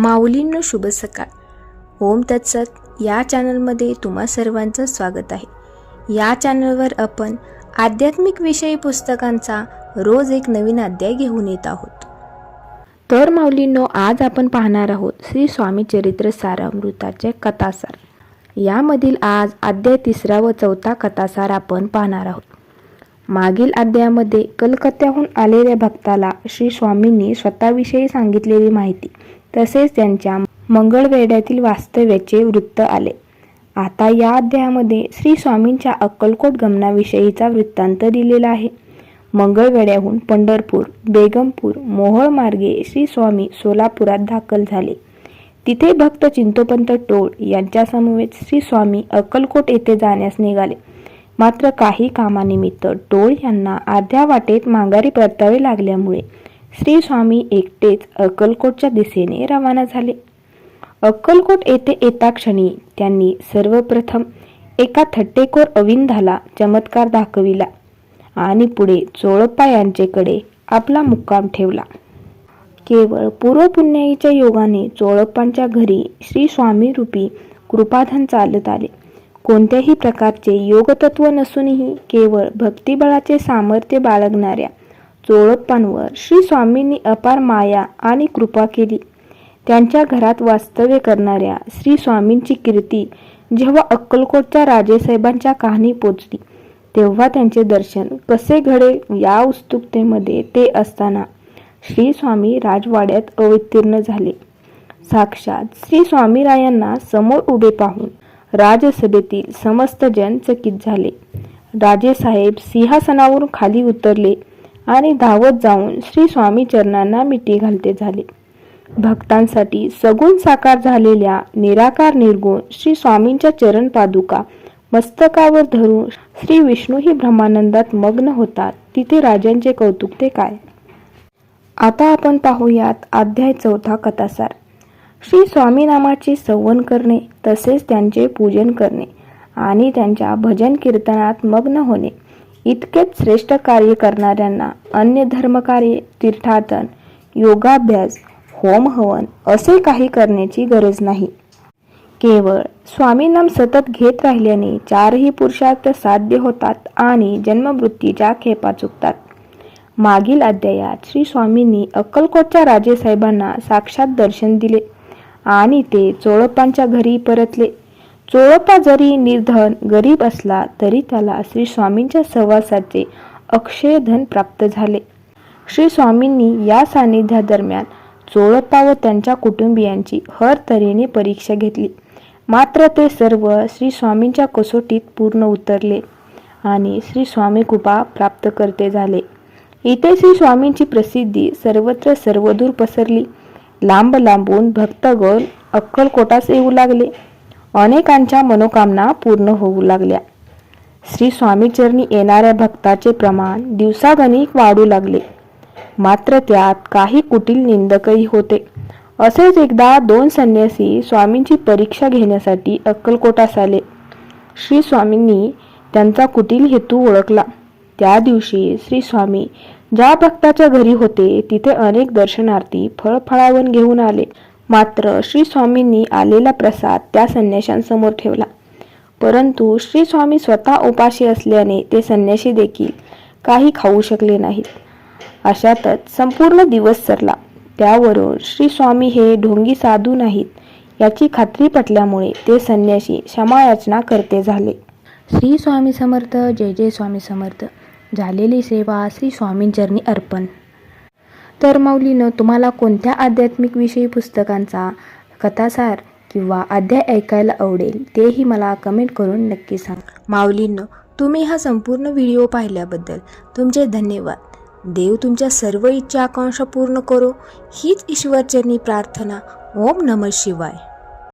माऊलींनो शुभ सकाळ. ओम तत्सत. या चॅनलमध्ये तुम्हा सर्वांचं स्वागत आहे. या चॅनलवर आपण आध्यात्मिक विषयी पुस्तकांचा रोज एक नवीन अध्याय घेऊन येत आहोत. तर माऊलींनो आज आपण पाहणार आहोत श्री स्वामी चरित्र सारामृताचे कथासार. यामधील आज अध्याय तिसरा व चौथा कथासार आपण पाहणार आहोत. मागील अध्यायामध्ये कलकत्त्याहून आलेल्या भक्ताला श्री स्वामींनी स्वतःविषयी सांगितलेली माहिती. तसेच त्यांच्या मंगळवेड्यातील वास्तव्याचे वृत्त आले. आता या अध्यायामध्ये श्री स्वामींच्या अक्कलकोट गमनाविषयीचा वृत्तांत दिलेला आहे. मंगळवेड्याहून पंढरपूर बेगमपूर मोहोळ मार्गे श्री स्वामी सोलापुरात दाखल झाले. तिथे भक्त चिंतोपंत टोळ यांच्यासमवेत श्री स्वामी अक्कलकोट येथे जाण्यास निघाले. मात्र काही कामानिमित्त टोळ यांना अर्ध्या वाटेत माघारी परतावे लागल्यामुळे श्री स्वामी एकटेच अक्कलकोटच्या दिशेने रवाना झाले. अक्कलकोट येथे येता क्षणी त्यांनी सर्वप्रथम एका थट्टेकोर अविंधाला चमत्कार दाखविला आणि पुढे चोळप्पा यांचेकडे आपला मुक्काम ठेवला. केवळ पूर्वपुण्याईच्या योगाने चोळप्पांच्या घरी श्री स्वामी रूपी कृपाधन चालत आले. कोणत्याही प्रकारचे योगतत्व नसूनही केवळ भक्तिबळाचे सामर्थ्य बाळगणाऱ्या चोळप्पांवर श्री स्वामींनी अपार माया आणि कृपा केली. त्यांच्या घरात वास्तव्य करणाऱ्या श्री स्वामींची कीर्ती जेव्हा अक्कलकोटच्या राजेसाहेबांच्या कहाणी पोचली तेव्हा त्यांचे दर्शन कसे घडेल या उत्सुकतेमध्ये ते असताना श्री स्वामी राजवाड्यात अवतीर्ण झाले. साक्षात श्री स्वामीरायांना समोर उभे पाहून राजसभेतील समस्त जन चकित झाले. राजेसाहेब सिंहासनावरून खाली उतरले आणि धावत जाऊन श्री स्वामी चरणांना मिठी घालते झाले. भक्तांसाठी सगुण साकार झालेल्या निराकार निर्गुण श्री स्वामींच्या चरण पादुका मस्तकावर धरून श्री विष्णू ही ब्रह्मानंदात मग्न होतात. तिथे राजांचे कौतुक ते काय? आता आपण पाहूयात अध्याय चौथा कथासार. श्री स्वामी नामाचे संवन करणे तसेच त्यांचे पूजन करणे आणि त्यांच्या भजन कीर्तनात मग्न होणे. इतकेच श्रेष्ठ कार्य करणाऱ्यांना अन्य धर्मकार्य तीर्थाटन योगाभ्यास होम हवन असे काही करण्याची गरज नाही. केवळ स्वामीनाम सतत घेत राहिल्याने चारही पुरुषार्थ साध्य होतात आणि जन्ममृत्यूच्या खेपा चुकतात. मागील अध्यायात श्री स्वामींनी अक्कलकोटच्या राजेसाहेबांना साक्षात दर्शन दिले आणि ते चोळप्पांच्या घरी परतले. चोळप्पा जरी निर्धन गरीब असला तरी त्याला श्री स्वामींच्या सहवासाचे अक्षय धन प्राप्त झाले. श्री स्वामींनी या सानिध्यादरम्यान चोळप्पा व त्यांच्या कुटुंबियांची हर तऱ्हेने परीक्षा घेतली. मात्र ते सर्व श्री स्वामींच्या कसोटीत पूर्ण उतरले आणि श्री स्वामी कृपा प्राप्त करते झाले. इथे श्री स्वामींची प्रसिद्धी सर्वत्र सर्वदूर पसरली. लांब लांबून भक्तगण अक्कलकोटास येऊ लागले. अनेकांच्या मनोकामना पूर्ण होऊ लागल्या. श्री स्वामीचरणी येणाऱ्या भक्ताचे प्रमाण दिवसागणिक वाढू लागले. मात्र त्यात काही कुटील निंदकही होते. असेच एकदा दोन संन्यासी स्वामींची परीक्षा घेण्यासाठी अक्कलकोटास आले. श्री स्वामींनी त्यांचा कुटील हेतू ओळखला. त्या दिवशी श्री स्वामी ज्या भक्ताच्या घरी होते तिथे अनेक दर्शनार्थी फळफळावण घेऊन आले. मात्र श्री स्वामींनी आलेला प्रसाद त्या संन्याशांसमोर ठेवला. परंतु श्री स्वामी स्वतः उपाशी असल्याने ते संन्याशी देखील काही खाऊ शकले नाहीत. अशातच संपूर्ण दिवस सरला. त्यावरून श्री स्वामी हे ढोंगी साधू नाहीत याची खात्री पटल्यामुळे ते संन्याशी क्षमायाचना करते झाले. श्री स्वामी समर्थ जय जय स्वामी समर्थ. झालेली सेवा श्री स्वामींचरणी अर्पण. तर माऊलीनं तुम्हाला कोणत्या आध्यात्मिक विषयी पुस्तकांचा कथासार किंवा अध्याय ऐकायला आवडेल तेही मला कमेंट करून नक्की सांगा. माऊलींनं तुम्ही हा संपूर्ण व्हिडिओ पाहिल्याबद्दल तुमचे धन्यवाद. देव तुमच्या सर्व इच्छा आकांक्षा पूर्ण करो. हीच ईश्वरचरणी प्रार्थना. ओम नम शिवाय.